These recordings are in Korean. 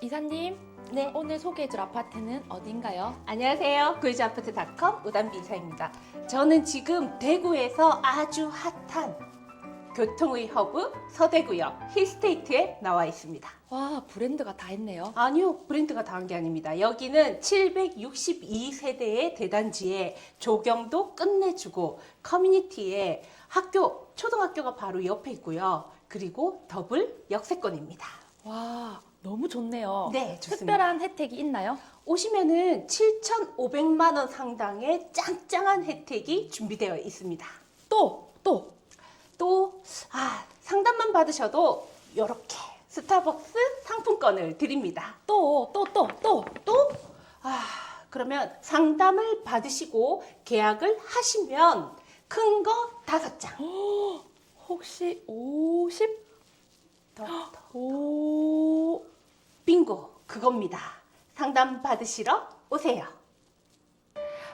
이사님, 네. 오늘 소개해줄 아파트는 어딘가요? 안녕하세요. 구이즈아파트닷컴 우담비 이사입니다. 저는 지금 대구에서 아주 핫한 교통의 허브 서대구역 힐스테이트에 나와 있습니다. 와, 브랜드가 다 했네요. 아니요, 브랜드가 다 한 게 아닙니다. 여기는 762세대의 대단지에 조경도 끝내주고 커뮤니티에 학교, 초등학교가 바로 옆에 있고요. 그리고 더블 역세권입니다. 와, 너무 좋네요. 네, 좋습니다. 특별한 혜택이 있나요? 오시면은 7,500만 원 상당의 짱짱한 혜택이 준비되어 있습니다. 또, 또. 또 아, 상담만 받으셔도 이렇게 스타벅스 상품권을 드립니다. 또, 또, 또, 또. 또 아, 그러면 상담을 받으시고 계약을 하시면 큰 거 다섯 장. 혹시 50? 더, 더. 오. 빙고 그겁니다. 상담 받으시러 오세요.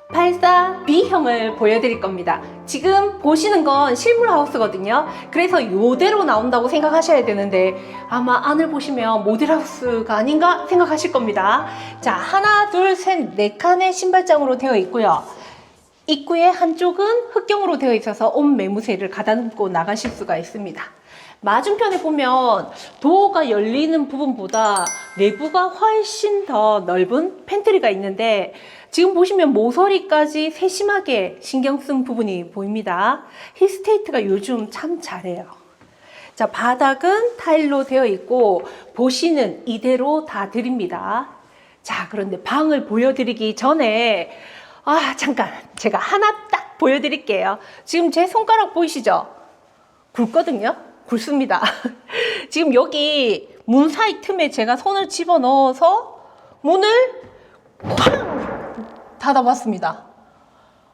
84 B형을 보여드릴 겁니다. 지금 보시는 건 실물 하우스거든요. 그래서 이대로 나온다고 생각하셔야 되는데 아마 안을 보시면 모델 하우스가 아닌가 생각하실 겁니다. 자, 하나, 둘, 셋, 네 칸의 신발장으로 되어 있고요. 입구의 한쪽은 흙경으로 되어 있어서 온 매무새를 가다듬고 나가실 수가 있습니다. 맞은편에 보면 도어가 열리는 부분보다 내부가 훨씬 더 넓은 팬트리가 있는데 지금 보시면 모서리까지 세심하게 신경 쓴 부분이 보입니다. 힐스테이트가 요즘 참 잘해요. 자, 바닥은 타일로 되어 있고 보시는 이대로 다 드립니다. 자, 그런데 방을 보여드리기 전에 아, 잠깐 제가 하나 딱 보여드릴게요. 지금 제 손가락 보이시죠? 굵거든요. 굵습니다. 지금 여기 문 사이 틈에 제가 손을 집어 넣어서 문을 쾅 닫아봤습니다.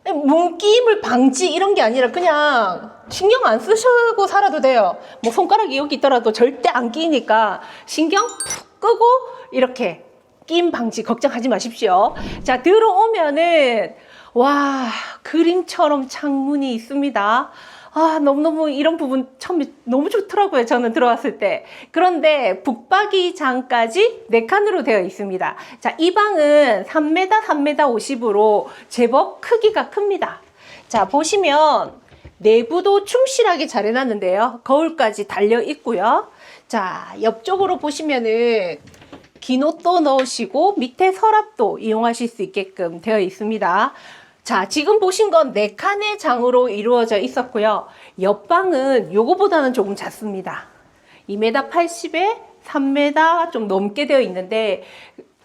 문기임을 방지 이런 게 아니라 그냥 신경 안 쓰시고 살아도 돼요. 뭐 손가락이 여기 있더라도 절대 안 끼니까 신경 푹 끄고 이렇게 끼임 방지 걱정하지 마십시오. 자, 들어오면은 와, 그림처럼 창문이 있습니다. 아, 너무너무 이런 부분 처음에 너무 좋더라고요. 저는 들어왔을 때. 그런데 북박이장까지 네 칸으로 되어 있습니다. 자, 이 방은 3m, 3m 50으로 제법 크기가 큽니다. 자, 보시면 내부도 충실하게 잘 해놨는데요. 거울까지 달려 있고요. 자, 옆쪽으로 보시면은 긴 옷도 넣으시고 밑에 서랍도 이용하실 수 있게끔 되어 있습니다. 자, 지금 보신 건 네 칸의 장으로 이루어져 있었고요. 옆방은 요거보다는 조금 작습니다. 2m 80에 3m 좀 넘게 되어 있는데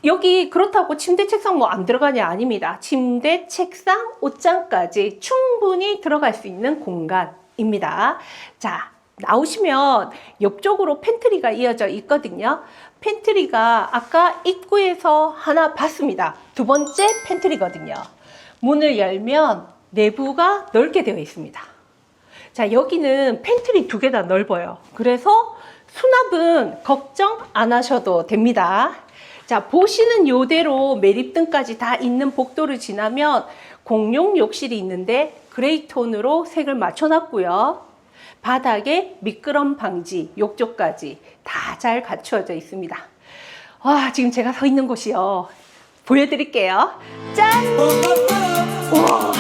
여기 그렇다고 침대 책상 뭐 안 들어가냐 아닙니다. 침대 책상 옷장까지 충분히 들어갈 수 있는 공간입니다. 자, 나오시면 옆쪽으로 팬트리가 이어져 있거든요. 팬트리가 아까 입구에서 하나 봤습니다. 두 번째 팬트리거든요. 문을 열면 내부가 넓게 되어 있습니다. 자, 여기는 팬트리 두 개 다 넓어요. 그래서 수납은 걱정 안 하셔도 됩니다. 자, 보시는 요대로 매립등까지 다 있는 복도를 지나면 공용 욕실이 있는데 그레이 톤으로 색을 맞춰놨고요. 바닥에 미끄럼 방지, 욕조까지 다 잘 갖추어져 있습니다. 와, 지금 제가 서 있는 곳이요. 보여드릴게요. 짠! 우와,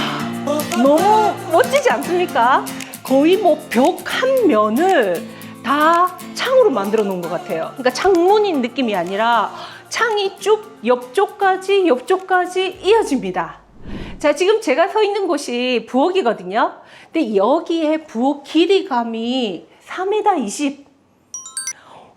너무 멋지지 않습니까? 거의 뭐 벽 한 면을 다 창으로 만들어 놓은 것 같아요. 그러니까 창문인 느낌이 아니라 창이 쭉 옆쪽까지 옆쪽까지 이어집니다. 자, 지금 제가 서 있는 곳이 부엌이거든요. 근데 여기에 부엌 길이감이 3m 20.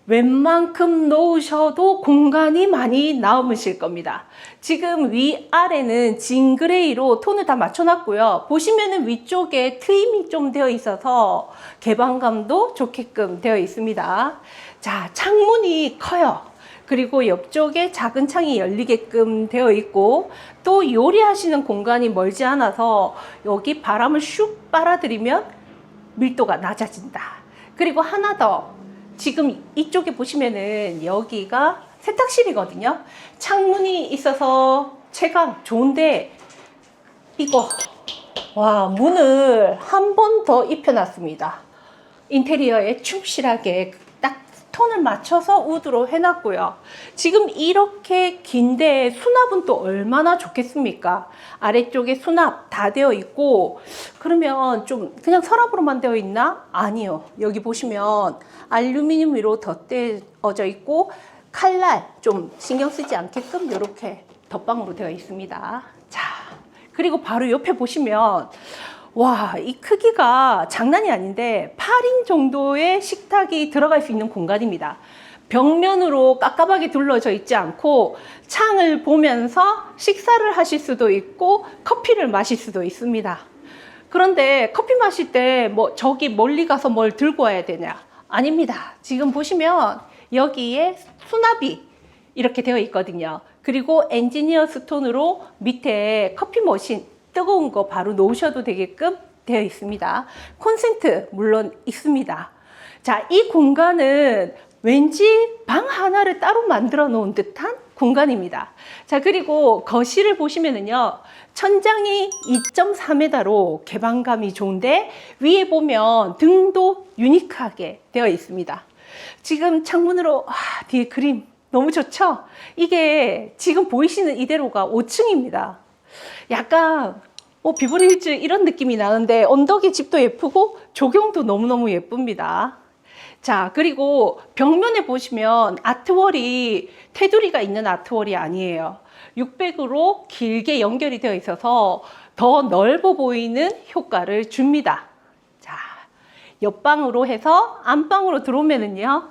웬만큼 놓으셔도 공간이 많이 남으실 겁니다. 지금 위아래는 진 그레이로 톤을 다 맞춰놨고요. 보시면은 위쪽에 트임이 좀 되어 있어서 개방감도 좋게끔 되어 있습니다. 자, 창문이 커요. 그리고 옆쪽에 작은 창이 열리게끔 되어 있고 또 요리하시는 공간이 멀지 않아서 여기 바람을 슉 빨아들이면 밀도가 낮아진다. 그리고 하나 더 지금 이쪽에 보시면은 여기가 세탁실이거든요. 창문이 있어서 채광 좋은데 이거 와 문을 한 번 더 입혀놨습니다. 인테리어에 충실하게 딱 톤을 맞춰서 우드로 해놨고요. 지금 이렇게 긴데 수납은 또 얼마나 좋겠습니까? 아래쪽에 수납 다 되어 있고 그러면 좀 그냥 서랍으로만 되어 있나? 아니요. 여기 보시면 알루미늄 위로 덧대어져 있고 칼날 좀 신경 쓰지 않게끔 이렇게 덧방으로 되어 있습니다. 자, 그리고 바로 옆에 보시면 와, 이 크기가 장난이 아닌데 8인 정도의 식탁이 들어갈 수 있는 공간입니다. 벽면으로 깝깝하게 둘러져 있지 않고 창을 보면서 식사를 하실 수도 있고 커피를 마실 수도 있습니다. 그런데 커피 마실 때 뭐 저기 멀리 가서 뭘 들고 와야 되냐? 아닙니다. 지금 보시면 여기에 수납이 이렇게 되어 있거든요. 그리고 엔지니어 스톤으로 밑에 커피 머신 뜨거운 거 바로 놓으셔도 되게끔 되어 있습니다. 콘센트 물론 있습니다. 자, 이 공간은 왠지 방 하나를 따로 만들어 놓은 듯한 공간입니다. 자, 그리고 거실을 보시면은요, 천장이 2.4m로 개방감이 좋은데, 위에 보면 등도 유니크하게 되어 있습니다. 지금 창문으로, 아, 뒤에 그림 너무 좋죠? 이게 지금 보이시는 이대로가 5층입니다. 약간 뭐 비버리힐즈 이런 느낌이 나는데 언덕의 집도 예쁘고 조경도 너무너무 예쁩니다. 자, 그리고 벽면에 보시면 아트월이 테두리가 있는 아트월이 아니에요. 600으로 길게 연결이 되어 있어서 더 넓어 보이는 효과를 줍니다. 자, 옆방으로 해서 안방으로 들어오면은요.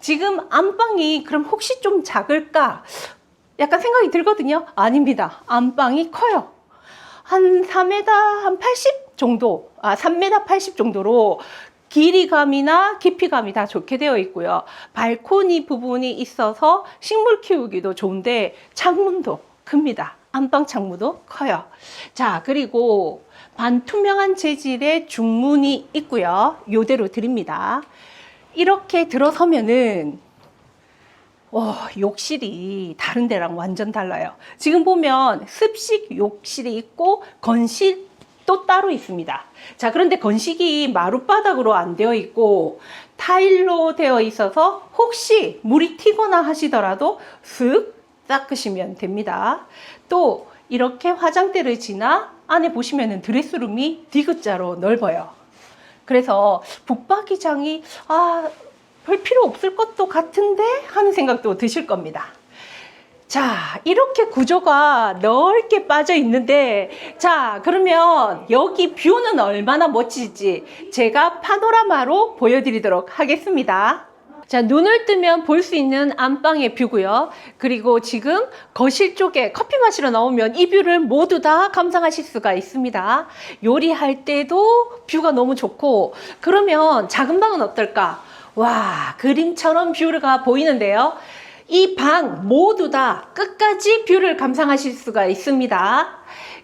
지금 안방이 그럼 혹시 좀 작을까? 약간 생각이 들거든요. 아닙니다. 안방이 커요. 한 4m 한 80 정도, 아 3m 80 정도로 길이감이나 깊이감이 다 좋게 되어 있고요. 발코니 부분이 있어서 식물 키우기도 좋은데 창문도 큽니다. 안방 창문도 커요. 자, 그리고 반투명한 재질의 중문이 있고요. 요대로 드립니다. 이렇게 들어서면은 와, 욕실이 다른 데랑 완전 달라요. 지금 보면 습식 욕실이 있고 건실 또 따로 있습니다. 자, 그런데 건식이 마룻바닥으로 안 되어 있고 타일로 되어 있어서 혹시 물이 튀거나 하시더라도 쓱 닦으시면 됩니다. 또 이렇게 화장대를 지나 안에 보시면은 드레스룸이 디귿자로 넓어요. 그래서 북박이장이 아, 별 필요 없을 것도 같은데 하는 생각도 드실 겁니다. 자, 이렇게 구조가 넓게 빠져 있는데, 자, 그러면 여기 뷰는 얼마나 멋지지 제가 파노라마로 보여드리도록 하겠습니다. 자, 눈을 뜨면 볼 수 있는 안방의 뷰고요. 그리고 지금 거실 쪽에 커피 마시러 나오면 이 뷰를 모두 다 감상하실 수가 있습니다. 요리할 때도 뷰가 너무 좋고, 그러면 작은 방은 어떨까? 와, 그림처럼 뷰가 보이는데요. 이 방 모두 다 끝까지 뷰를 감상하실 수가 있습니다.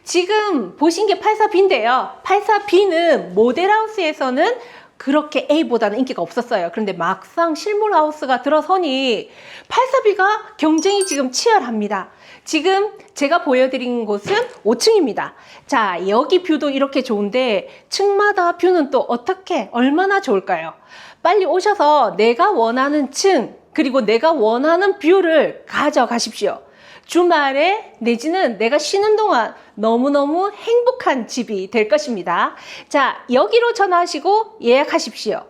지금 보신 게 84B인데요. 84B는 모델하우스에서는 그렇게 A보다는 인기가 없었어요. 그런데 막상 실물 하우스가 들어서니 84B가 경쟁이 지금 치열합니다. 지금 제가 보여드린 곳은 5층입니다. 자, 여기 뷰도 이렇게 좋은데 층마다 뷰는 또 어떻게, 얼마나 좋을까요? 빨리 오셔서 내가 원하는 층, 그리고 내가 원하는 뷰를 가져가십시오. 주말에 내지는 내가 쉬는 동안 너무너무 행복한 집이 될 것입니다. 자, 여기로 전화하시고 예약하십시오.